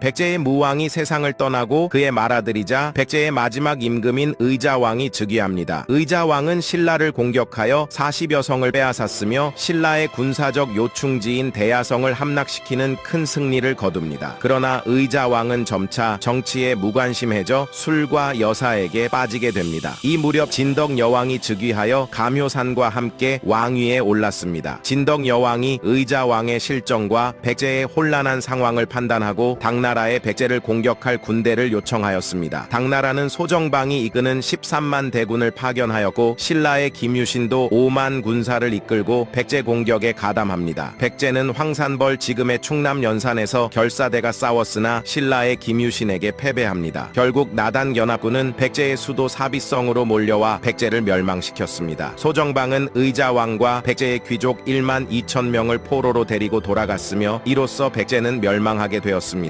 백제의 무왕이 세상을 떠나고 그의 맏아들이자 백제의 마지막 임금인 의자왕이 즉위합니다. 의자왕은 신라를 공격하여 40여 성을 빼앗았으며 신라의 군사적 요충지인 대야성을 함락시키는 큰 승리를 거둡니다. 그러나 의자왕은 점차 정치에 무관심해져 술과 여사에게 빠지게 됩니다. 이 무렵 진덕 여왕이 즉위하여 감효산과 함께 왕위에 올랐습니다. 진덕 여왕이 의자왕의 실정과 백제의 혼란한 상황을 판단하고 당나라의 백제를 공격할 군대를 요청하였습니다. 당나라는 소정방이 이끄는 13만 대군을 파견하였고 신라의 김유신도 5만 군사를 이끌고 백제 공격에 가담합니다. 백제는 황산벌 지금의 충남 연산에서 결사대가 싸웠으나 신라의 김유신에게 패배합니다. 결국 나단 연합군은 백제의 수도 사비성으로 몰려와 백제를 멸망시켰습니다. 소정방은 의자왕과 백제의 귀족 1만 2천 명을 포로로 데리고 돌아갔으며 이로써 백제는 멸망하게 되었습니다.